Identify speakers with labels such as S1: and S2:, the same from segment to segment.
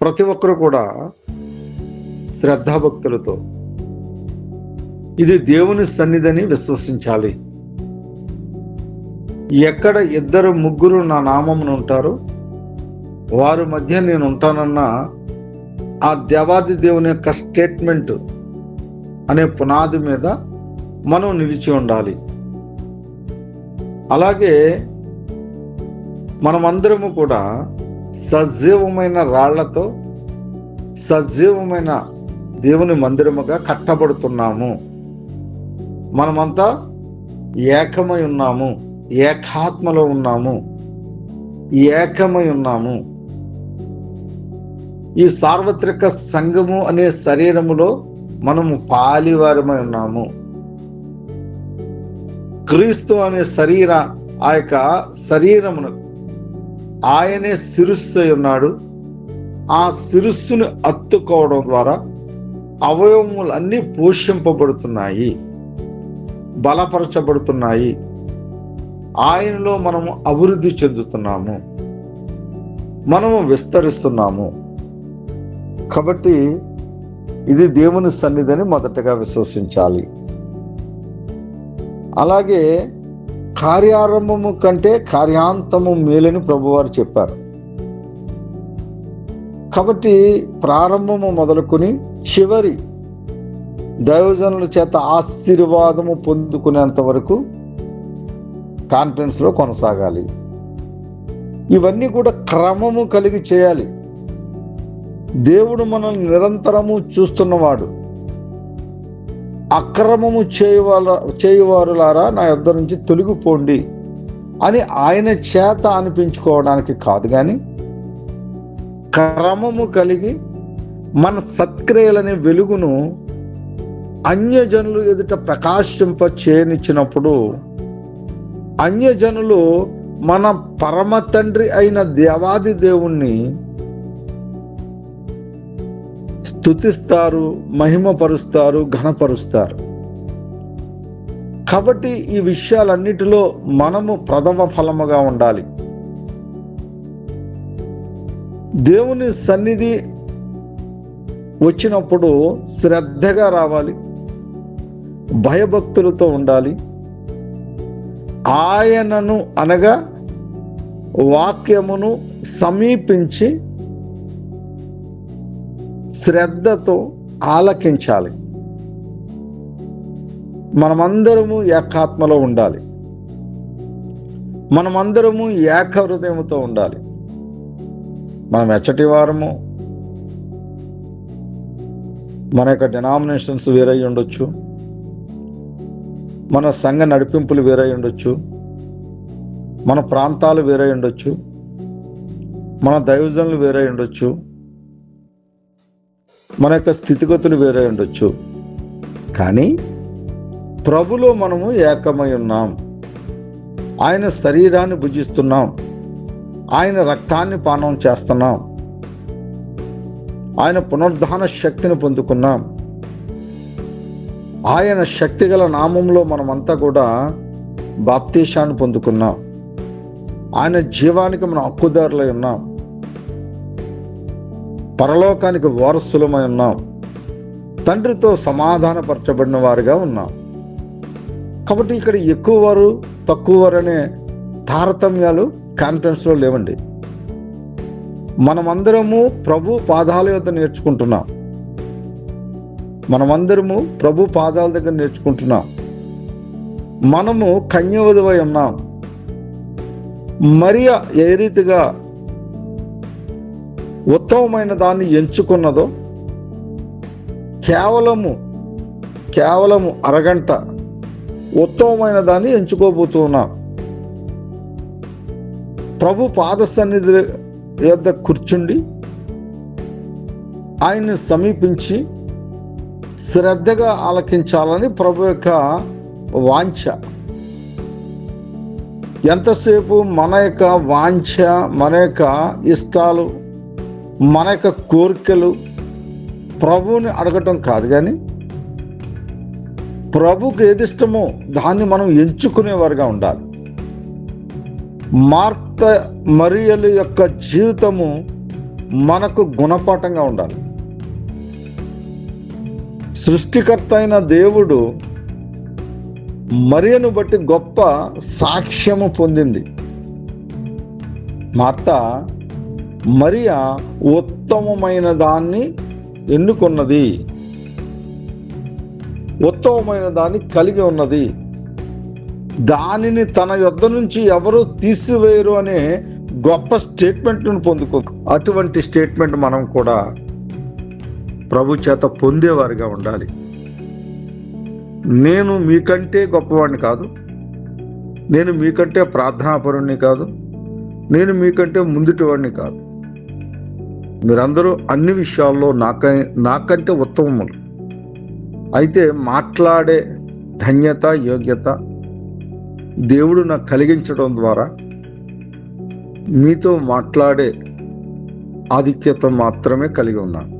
S1: ప్రతి ఒక్కరు కూడా శ్రద్ధాభక్తులతో ఇది దేవుని సన్నిధిని విశ్వసించాలి. ఎక్కడ ఇద్దరు ముగ్గురు నా నామమును ఉంటారు వారి మధ్య నేను ఉంటానన్న ఆ దేవాది దేవుని యొక్క స్టేట్మెంట్ అనే పునాది మీద మనం నిలిచి ఉండాలి. అలాగే మనమందరము కూడా సజీవమైన రాళ్ళతో సజీవమైన దేవుని మందిరముగా కట్టబడుతున్నాము. మనమంతా ఏకమై ఉన్నాము. ఏకాత్మలో ఉన్నాము. ఏకమై ఉన్నాము. ఈ సార్వత్రిక సంఘము అనే శరీరములో మనము పాలివారమై ఉన్నాము. క్రీస్తు అనే శరీర ఆ యొక్క శరీరమును ఆయనే శిరుస్సు ఉన్నాడు. ఆ శిరస్సును అత్తుకోవడం ద్వారా అవయవములు అన్నీ పోషింపబడుతున్నాయి బలపరచబడుతున్నాయి. ఆయనలో మనము అభివృద్ధి చెందుతున్నాము. మనము విస్తరిస్తున్నాము. కాబట్టి ఇది దేవుని సన్నిధిని మొదటగా విశ్వసించాలి. అలాగే కార్యారంభము కంటే కార్యాంతము మేలని ప్రభువారు చెప్పారు. కాబట్టి ప్రారంభము మొదలుకొని చివరి దైవజనుల చేత ఆశీర్వాదము పొందుకునేంత వరకు కాన్ఫరెన్స్లో కొనసాగాలి. ఇవన్నీ కూడా క్రమము కలిగి చేయాలి. దేవుడు మనల్ని నిరంతరము చూస్తున్నవాడు. అక్రమము చేయువాల చేయువారులారా నా యొద్ నుంచి తొలగిపోండి అని ఆయన చేత అనిపించుకోవడానికి కాదు కానీ క్రమము కలిగి మన సత్క్రియలనే వెలుగును అన్యజనులు ఎదుట ప్రకాశింప చేయనిచ్చినప్పుడు అన్యజనులు మన పరమ తండ్రి అయిన దేవాది దేవుణ్ణి స్థుతిస్తారు మహిమపరుస్తారు ఘనపరుస్తారు. కాబట్టి ఈ విషయాలన్నిటిలో మనము ప్రథమ ఫలముగా ఉండాలి. దేవుని సన్నిధి వచ్చినప్పుడు శ్రద్ధగా రావాలి భయభక్తులతో ఉండాలి ఆయనను అనగా వాక్యమును సమీపించి శ్రద్ధతో ఆలకించాలి. మనమందరము ఏకాత్మలో ఉండాలి. మనమందరము ఏక హృదయముతో ఉండాలి. మనం ఎచ్చటి వారము. మన యొక్క డినామినేషన్స్ వేరై ఉండొచ్చు. మన సంఘ నడిపింపులు వేరై ఉండొచ్చు. మన ప్రాంతాలు వేరై ఉండొచ్చు. మన దైవజనులు వేరై ఉండొచ్చు. మన యొక్క స్థితిగతులు వేరే ఉండొచ్చు. కానీ ప్రభులో మనము ఏకమై ఉన్నాం. ఆయన శరీరాన్ని భుజిస్తున్నాం. ఆయన రక్తాన్ని పానం చేస్తున్నాం. ఆయన పునరుద్ధాన శక్తిని పొందుకున్నాం. ఆయన శక్తిగల నామంలో మనమంతా కూడా బాప్తీషాన్ని పొందుకున్నాం. ఆయన జీవానికి మనం హక్కుదారులై ఉన్నాం. పరలోకానికి వారసులమై ఉన్నాం. తండ్రితో సమాధానపరచబడిన వారుగా ఉన్నాం. కాబట్టి ఇక్కడ ఎక్కువ వారు తక్కువ వారు అనే తారతమ్యాలు కాన్ఫరెన్స్లో లేవండి. మనమందరము ప్రభు పాదాల యొక్క నేర్చుకుంటున్నాం. మనమందరము ప్రభు పాదాల దగ్గర నేర్చుకుంటున్నాం. మనము కన్యవధువై ఉన్నాం. మరియ ఏ రీతిగా ఉత్తమమైన దాన్ని ఎంచుకున్నదో కేవలము కేవలము అరగంట ఉత్తమమైన దాన్ని ఎంచుకోబోతున్నాం. ప్రభు పాద సన్నిధి యొద్ద కూర్చుండి ఆయన్ని సమీపించి శ్రద్ధగా ఆలకించాలని ప్రభు యొక్క వాంఛ. ఎంతసేపు మన యొక్క వాంఛ మన యొక్క ఇష్టాలు మన యొక్క కోరికలు ప్రభువుని అడగటం కాదు కానీ ప్రభుకి ఏది ఇష్టమో దాన్ని మనం ఎంచుకునేవారుగా ఉండాలి. మార్త మరియల యొక్క జీవితము మనకు గుణపాఠంగా ఉండాలి. సృష్టికర్త అయిన దేవుడు మరియను బట్టి గొప్ప సాక్ష్యము పొందింది. మార్త మరియా ఉత్తమమైన దాన్ని ఎన్నుకున్నది? ఉత్తమమైన దాన్ని కలిగి ఉన్నది. దానిని తన యొద్ద నుంచి ఎవరు తీసివేయరు అనే గొప్ప స్టేట్మెంట్ను పొందుకో అటువంటి స్టేట్మెంట్ మనం కూడా ప్రభు చేత పొందేవారిగా ఉండాలి. నేను మీకంటే గొప్పవాడిని కాదు. నేను మీకంటే ప్రార్థనాపరుణ్ణి కాదు. నేను మీకంటే ముందుటివాడిని కాదు. మీరందరూ అన్ని విషయాల్లో నాక నాకంటే ఉత్తమములు. అయితే మాట్లాడే ధన్యత యోగ్యత దేవుడు నాకు కలిగించడం ద్వారా మీతో మాట్లాడే ఆధిక్యత మాత్రమే కలిగి ఉన్నాను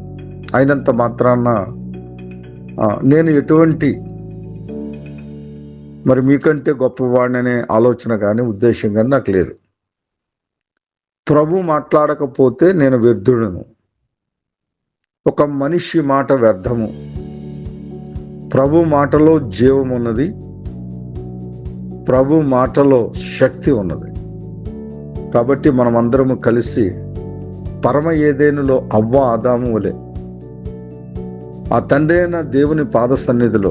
S1: అయినంత మాత్రాన నేను ఎటువంటి మరి మీకంటే గొప్పవాడిననే ఆలోచన కానీ ఉద్దేశం కానీ నాకు లేదు. ప్రభు మాట్లాడకపోతే నేను వ్యర్థుడను. ఒక మనిషి మాట వ్యర్థము. ప్రభు మాటలో జీవం ఉన్నది. ప్రభు మాటలో శక్తి ఉన్నది. కాబట్టి మనం కలిసి పరమ ఏదేనులో అవ్వ ఆదాము వలె ఆ తండ్రి అయిన దేవుని పాద సన్నిధిలో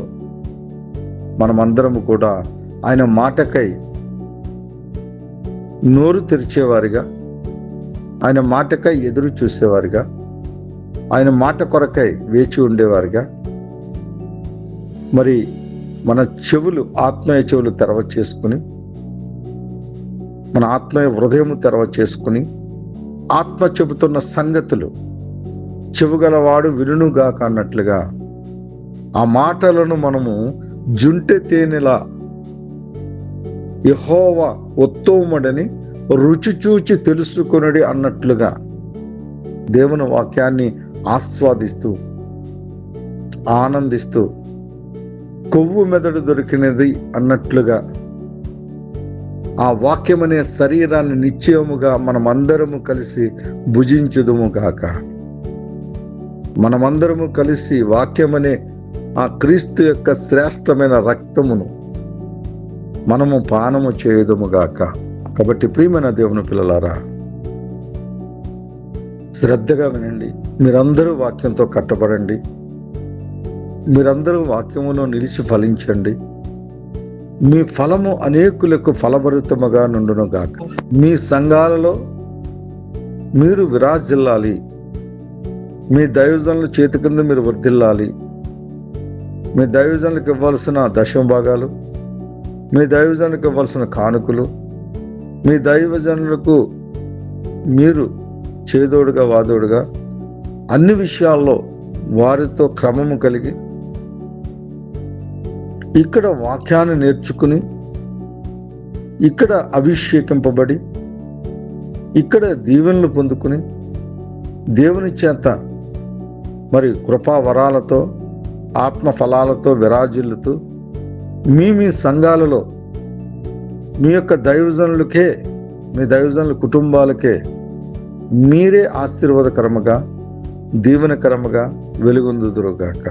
S1: మనమందరము కూడా ఆయన మాటకై నోరు తెరిచేవారిగా ఆయన మాటకై ఎదురు చూసేవారుగా. ఆయన మాట కొరకై వేచి ఉండేవారుగా. మరి మన చెవులు ఆత్మీయ చెవులు తెరవ చేసుకుని మన ఆత్మీయ హృదయము తెరవ చేసుకుని ఆత్మ చెబుతున్న సంగతులు చెవుగలవాడు వినుగాక అన్నట్లుగా ఆ మాటలను మనము జుంటె తేనెలా యహోవ ఉత్తమడని రుచి చూచి తెలుసుకొనుడి అన్నట్లుగా దేవుని వాక్యాన్ని ఆస్వాదిస్తూ ఆనందిస్తూ కొవ్వు మెదడు దొరికినది అన్నట్లుగా ఆ వాక్యం అనే శరీరాన్ని నిశ్చయముగా మనమందరము కలిసి భుజించుదుము గాక. మనమందరము కలిసి వాక్యమనే ఆ క్రీస్తు యొక్క శ్రేష్టమైన రక్తమును మనము పానము చేయుదుము గాక. కాబట్టి ప్రియమైన దేవుని పిల్లలారా శ్రద్ధగా వినండి. మీరందరూ వాక్యంతో కట్టబడండి. మీరందరూ వాక్యములో నిలిచి ఫలించండి. మీ ఫలము అనేకులకు ఫలభరితముగా నుండును గాక. మీ సంఘాలలో మీరు విరాజిల్లాలి. మీ దైవజనుల చేతి కింద మీరు వర్ధిల్లాలి. మీ దైవజనులకు ఇవ్వాల్సిన దశమ భాగాలు మీ దైవజనులకు ఇవ్వాల్సిన కానుకలు మీ దైవజనులకు మీరు చేదోడుగా వాదోడుగా అన్ని విషయాల్లో వారితో క్రమము కలిగి ఇక్కడ వాక్యాన్ని నేర్చుకుని ఇక్కడ అభిషేకింపబడి ఇక్కడ దీవెనలు పొందుకుని దేవుని చేత మరి కృపా వరాలతో ఆత్మ ఫలాలతో విరాజిల్లుతూ మీ మీ సంఘాలలో మీ యొక్క దైవజనులకే మీ దైవజనుల కుటుంబాలకే మీరే ఆశీర్వాదకరముగా దీవెనకరముగా వెలుగొందుదురుగాక.